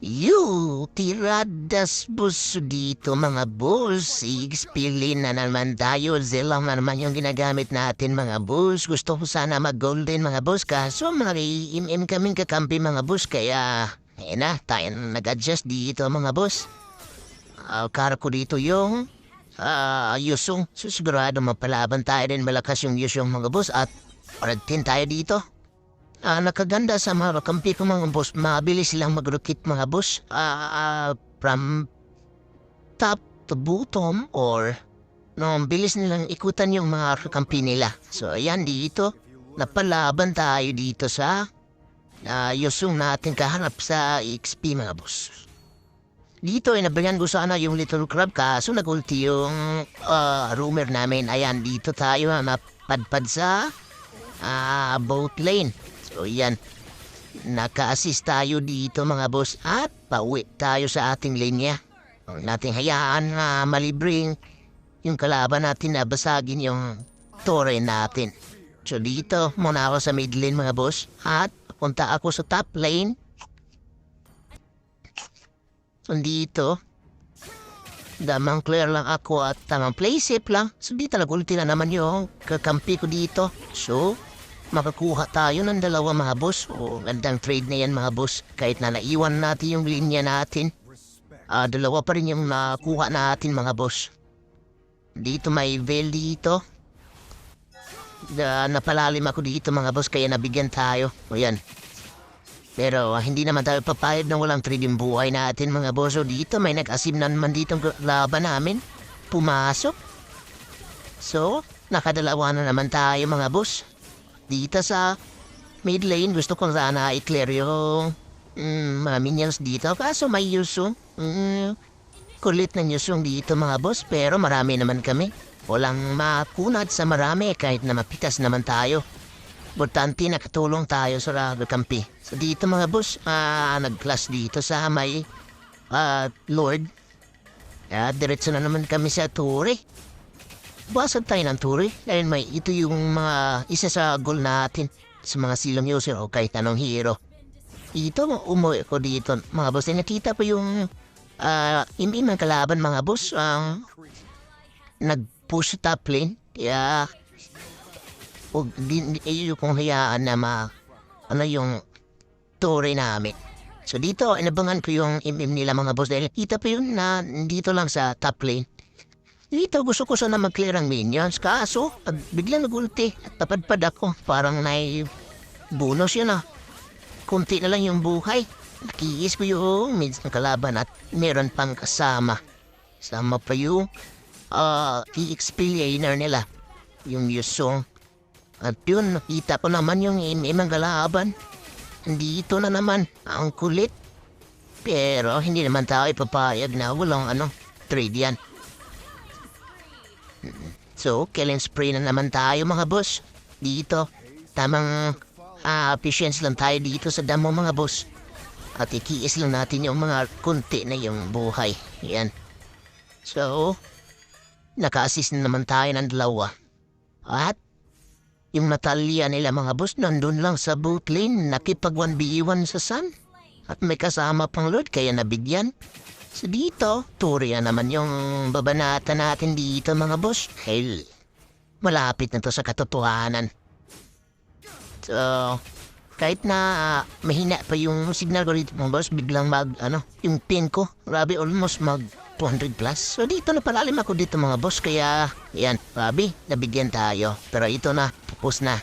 You, tiradas bus dito mga boss. Expilin na naman tayo. Zilang na naman yung ginagamit natin mga boss. Gusto ko sana mag-golden mga boss. Kaso mga im-im kaming kakampi mga boss. Kaya, eh na, tayo na nag-adjust dito mga boss. Uh, kara ko dito yung ah Yusung. So, sigurado mapalaban tayo din malakas yung Yusung mga boss. At parating tayo dito. Ah, nakaganda sa mga kampi ko mga boss. Mabilis silang mag-rocket mga boss. Ah, ah, from top to bottom or no, bilis nilang ikutan yung mga kampi nila. So, ayan dito. Napalaban tayo dito sa ah, Yusung natin kaharap sa XP mga boss. Dito ay nabigyan ko sana yung Little Crab kaso nagulti yung ah, rumor namin. Ayan, dito tayo na napadpad sa ah, boat lane. So yan, naka-assist tayo dito mga boss at pauwi tayo sa ating linya. Huwag nating hayaan na malibring yung kalaban natin na basagin yung tore natin. So dito muna ako sa mid lane mga boss at punta ako sa top lane. So dito, damang clear lang ako at tamang play safe lang. So di talaga na naman yung kakampi ko dito. So, makakuha tayo ng dalawa mga boss. O gandang trade na yan mga boss. Kahit na naiwan natin yung linya natin. Ah, dalawa pa rin yung nakuha natin mga boss. Dito may veil dito. Da, napalalim ako dito mga boss kaya nabigyan tayo. O yan. Pero ah, hindi naman tayo papayad na walang trade yung buhay natin mga boss. O dito may nag-asim na naman dito laban namin. Pumasok. So, nakadalawa na naman tayo mga boss. Dito sa mid lane gusto ko sana i-clear yung mm, mga minions dito. Kaso may Yusung. Mm, kulit ng Yusung dito mga boss. Pero marami naman kami. Walang makunat sa marami kahit na mapitas naman tayo. Importante nakatulong tayo sa Kampi. So dito mga boss, ah, nag-class dito sa may ah, Lord. Kaya diretso na naman kami sa Turi. Basag tayo ng Turi dahil may ito yung mga isa sa goal natin sa mga silong user o kahit anong hero. Ito, umuwi ko dito. Mga boss, eh, nakita ko yung ah, hindi man kalaban mga boss. Ang nag-push top lane. Kaya o di, di, eh, kung hayaan na ma, ano yung tore namin. So dito, inabangan ko yung MM nila mga boss dahil kita pa yun na dito lang sa top lane. Dito gusto ko sana mag-clear ang minions. Kaso, ah, biglang nagulti at tapadpad ako. Parang nai bonus yun ah. Kunti na lang yung buhay. Nakiis ko yung mids ng kalaban at meron pang kasama. Sama pa yung uh, i-explainer nila. Yung Yusong. At yun, nakita ko naman yung imimang kalaban. Dito na naman, ang kulit. Pero hindi naman tayo ipapayag na walang ano, trade yan. So, killing spree na naman tayo mga boss. Dito, tamang ah, efficiency lang tayo dito sa damo mga boss. At ikiis lang natin yung mga kunti na yung buhay. Yan. So, naka-assist na naman tayo ng dalawa. At, yung Natalia nila mga boss nandun lang sa boat lane, nakipag 1v1 sa sun. At may kasama pang Lord kaya nabigyan. So dito, Turia naman yung babanata natin dito mga boss. Hell, malapit na to sa katotohanan. So, kahit na ah, mahina pa yung signal ko dito mga boss, biglang mag, ano, yung pin ko, grabe almost mag 200 plus. So dito na palalim ako dito mga boss, kaya yan, grabe, nabigyan tayo. Pero ito na, tapos na.